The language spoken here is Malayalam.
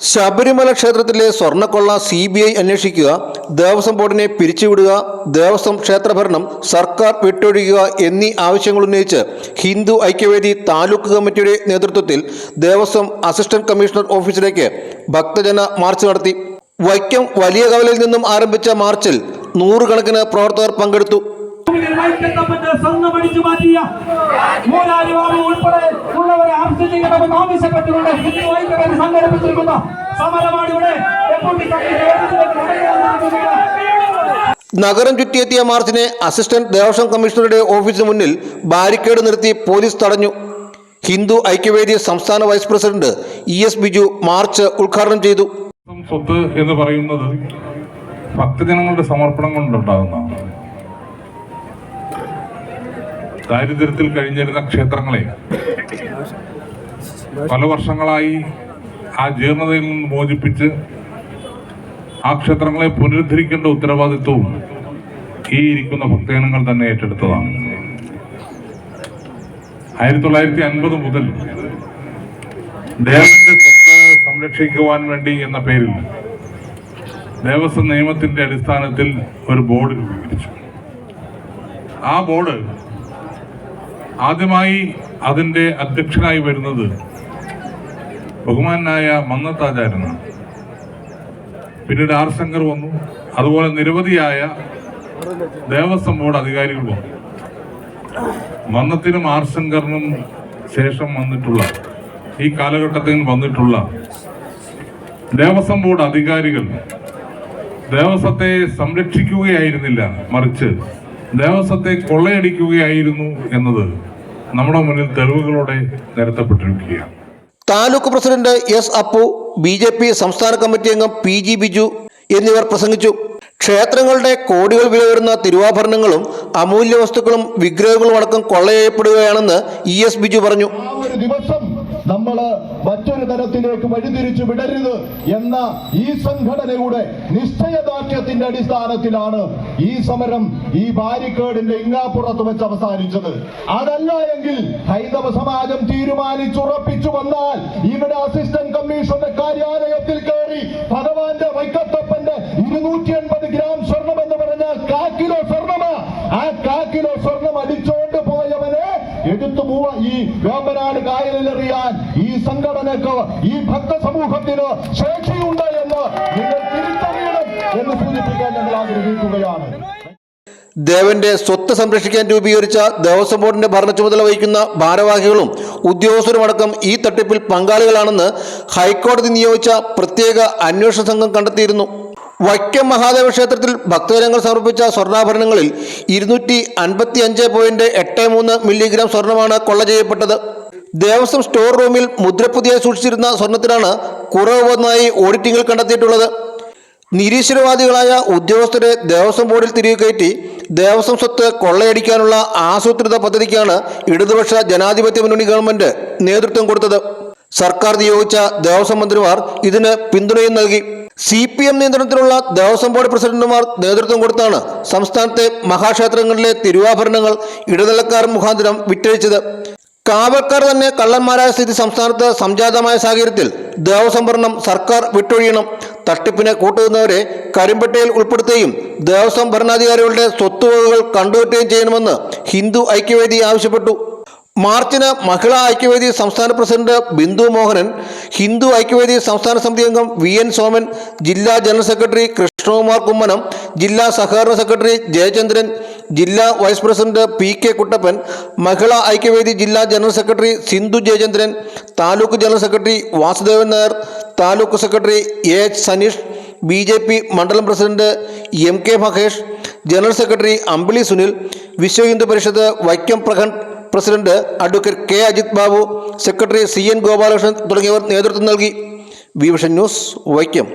ശബരിമല ക്ഷേത്രത്തിലെ സ്വർണക്കൊള്ള സി ബി ഐ അന്വേഷിക്കുക ദേവസ്വം ബോർഡിനെ പിരിച്ചുവിടുക ദേവസ്വം ക്ഷേത്രഭരണം സർക്കാർ വിട്ടൊഴിയുക എന്നീ ആവശ്യങ്ങൾ ഉന്നയിച്ച് ഹിന്ദു ഐക്യവേദി താലൂക്ക് കമ്മിറ്റിയുടെ നേതൃത്വത്തിൽ ദേവസ്വം അസിസ്റ്റന്റ് കമ്മീഷണർ ഓഫീസിലേക്ക് ഭക്തജന മാർച്ച് നടത്തി. വൈക്കം വലിയ കവലിൽ നിന്നും ആരംഭിച്ച മാർച്ചിൽ നൂറുകണക്കിന് പ്രവർത്തകർ പങ്കെടുത്തു. ഭൂമിയിൽ വൈക്കത്തപ്പന്റെ സ്വർണം അടിച്ചു മാറ്റിയ മൂലാരി ബാബു ഉൾപ്പെടെ ഉള്ളവരെ അറസ്റ്റ് ചെയ്യണമെന്ന് ആവശ്യപ്പെട്ടുകൊണ്ട് ഹിന്ദു ഐക്യവേദി സംഘടിപ്പിച്ചിരിക്കുന്ന സമരമാണ് ഇവിടെ. നഗരം ചുറ്റിയെത്തിയ മാർച്ചിനെ അസിസ്റ്റന്റ് ദേവസ്വം കമ്മീഷണറുടെ ഓഫീസിന് മുന്നിൽ ബാരിക്കേഡ് നിർത്തി പോലീസ് തടഞ്ഞു. ഹിന്ദു ഐക്യവേദി സംസ്ഥാന vice president E S Biju march ഉദ്ഘാടനം ചെയ്തു. സ്വത്ത് എന്ന് പറയുന്നത് ഭക്തജനങ്ങളുടെ സമർപ്പണം കൊണ്ടുണ്ടാകുന്നതാണ്. ദാരിദ്ര്യത്തിൽ കഴിഞ്ഞിരുന്ന ക്ഷേത്രങ്ങളെ പല വർഷങ്ങളായി ആ ജീർണതയിൽ നിന്ന് മോചിപ്പിച്ച് ആ ക്ഷേത്രങ്ങളെ പുനരുദ്ധരിക്കേണ്ട ഉത്തരവാദിത്വവും ഈ ഇരിക്കുന്ന ഭക്തജനങ്ങൾ തന്നെ ഏറ്റെടുത്തതാണ്. ആയിരത്തി തൊള്ളായിരത്തി അൻപത് മുതൽ ദേവന്റെ സ്വത്ത് സംരക്ഷിക്കുവാൻ വേണ്ടി എന്ന പേരിൽ ദേവസ്വം നിയമത്തിന്റെ അടിസ്ഥാനത്തിൽ ഒരു ബോർഡ് രൂപീകരിച്ചു. ആ ബോർഡ് ആദ്യമായി അതിന്റെ അധ്യക്ഷനായി വരുന്നത് ബഹുമാനായ മന്നത്താചാര്യനാണ്. പിന്നീട് ആർ ശങ്കർ വന്നു. അതുപോലെ നിരവധിയായ ദേവസ്വം ബോർഡ് അധികാരികൾ വന്നു. മന്നത്തിനും ആർ ശങ്കറിനും ശേഷം വന്നിട്ടുള്ള ഈ കാലഘട്ടത്തിൽ വന്നിട്ടുള്ള ദേവസ്വം ബോർഡ് അധികാരികൾ ദേവസ്വത്തെ സംരക്ഷിക്കുകയായിരുന്നില്ല. മറിച്ച് ദേവസ്വത്തെ കൊള്ളയടിക്കുകയായിരുന്നു എന്നത് നമ്മുടെ മുന്നിൽ തെളിവുകളോടെ നിരത്തപ്പെട്ടിരിക്കുകയാണ്. Taluk president S Appu B J P സംസ്ഥാന കമ്മിറ്റി അംഗം പി ജി ബിജു എന്നിവർ പ്രസംഗിച്ചു. ക്ഷേത്രങ്ങളുടെ കോടികൾ വില വരുന്ന തിരുവാഭരണങ്ങളും അമൂല്യ വസ്തുക്കളും വിഗ്രഹങ്ങളും അടക്കം കൊള്ളയപ്പെടുകയാണെന്ന് ഇ എസ് ബിജു പറഞ്ഞു. ആ ഒരു ദിവസം നമ്മൾ മറ്റൊരു തരത്തിലേക്ക് വഴിതിരിച്ചു വിടരുത് എന്ന ഈ സംഘടനയുടെ നിശ്ചയദാർഢ്യത്തിന്റെ അടിസ്ഥാനത്തിലാണ് ഈ സമരം ഈ ബാരിക്കേഡിന്റെ ഇങ്ങാപ്പുറത്ത് വെച്ച് അവസാനിച്ചത്. അതല്ല എങ്കിൽ ഹൈന്ദവ സമാജം തീരുമാനിച്ചുറപ്പിച്ചു വന്നാൽ ഇവിടെ അസിസ്റ്റന്റ് കമ്മീഷണറുടെ എടുത്തു പോവാ ഈ വേമ്പനാട് കായലിലെറിയാൻ. ഈ സംഘടനക്ക് ഈ ഭക്ത സമൂഹത്തിന് ശേഷിയുണ്ട് എന്ന് നിങ്ങൾ തിരിച്ചറിയണം എന്ന് സൂചിപ്പിക്കാൻ ഞങ്ങൾ ആഗ്രഹിക്കുകയാണ്. ദേവന്റെ സ്വത്ത് സംരക്ഷിക്കാൻ രൂപീകരിച്ച ദേവസ്വം ബോർഡിന്റെ ഭരണ ചുമതല വഹിക്കുന്ന ഭാരവാഹികളും ഉദ്യോഗസ്ഥരുമടക്കം ഈ തട്ടിപ്പിൽ പങ്കാളികളാണെന്ന് ഹൈക്കോടതി നിയോഗിച്ച പ്രത്യേക അന്വേഷണ സംഘം കണ്ടെത്തിയിരുന്നു. വൈക്കം മഹാദേവ ക്ഷേത്രത്തിൽ ഭക്തജനങ്ങൾ സമർപ്പിച്ച സ്വർണാഭരണങ്ങളിൽ ഇരുന്നൂറ്റി അൻപത്തി അഞ്ച് പോയിന്റ് എട്ട് മൂന്ന് മില്ലിഗ്രാം സ്വർണമാണ് കൊള്ള ചെയ്യപ്പെട്ടത്. ദേവസ്വം സ്റ്റോർ റൂമിൽ മുദ്രപ്പുതിയായി സൂക്ഷിച്ചിരുന്ന സ്വർണത്തിനാണ് കുറവ് വന്നതായി ഓഡിറ്റിംഗിൽ കണ്ടെത്തിയിട്ടുള്ളത്. നിരീശ്വരവാദികളായ ഉദ്യോഗസ്ഥരെ ദേവസ്വം ബോർഡിൽ തിരികെ കയറ്റി ദേവസ്വം സ്വത്ത് കൊള്ളയടിക്കാനുള്ള ആസൂത്രിത പദ്ധതിക്കാണ് ഇടതുപക്ഷ ജനാധിപത്യ മുന്നണി ഗവൺമെന്റ് നേതൃത്വം കൊടുത്തത്. സർക്കാർ നിയോഗിച്ച ദേവസ്വം മന്ത്രിമാർ ഇതിന് പിന്തുണയും നൽകി. സി പി എം നിയന്ത്രണത്തിലുള്ള ദേവസ്വം ബോർഡ് പ്രസിഡന്റുമാർ നേതൃത്വം കൊടുത്താണ് സംസ്ഥാനത്തെ മഹാക്ഷേത്രങ്ങളിലെ തിരുവാഭരണങ്ങൾ ഇടനിലക്കാർ മുഖാന്തരം വിറ്റഴിച്ചത്. കാവൽക്കാർ തന്നെ കള്ളന്മാരായ സ്ഥിതി സംസ്ഥാനത്ത് സംജാതമായ സാഹചര്യത്തിൽ ദേവസ്വം ഭരണം സർക്കാർ വിട്ടൊഴിയണം. തട്ടിപ്പിനെ കൂട്ടുന്നവരെ കരിമ്പട്ടയിൽ ഉൾപ്പെടുത്തുകയും ദേവസ്വം ഭരണാധികാരികളുടെ സ്വത്തുവകകൾ കണ്ടുകെട്ടുകയും ചെയ്യണമെന്ന് ഹിന്ദു ഐക്യവേദി ആവശ്യപ്പെട്ടു. മാർച്ചിന് മഹിളാ ഐക്യവേദി സംസ്ഥാന പ്രസിഡന്റ് ബിന്ദു മോഹനൻ ഹിന്ദു ഐക്യവേദി സംസ്ഥാന സമിതി അംഗം വി എൻ സോമൻ ജില്ലാ ജനറൽ സെക്രട്ടറി കൃഷ്ണകുമാർ കുമ്മനം ജില്ലാ സഹകരണ സെക്രട്ടറി ജയചന്ദ്രൻ ജില്ലാ vice president P K Kuttappan Mahila Aikyavedi ജില്ലാ general secretary Sindhu Jayachandran taluk general secretary Vasudevan Nair taluk secretary A H Saneesh B J P മണ്ഡലം president M K Mahesh general secretary Ambili Sunil Vishwa Hindu Parishad Vaikom Prakhand president advocate K Ajith Babu secretary C N Gopalakrishnan തുടങ്ങിയവർ നേതൃത്വം നൽകി. വിവിഷൻ ന്യൂസ് വൈക്കം.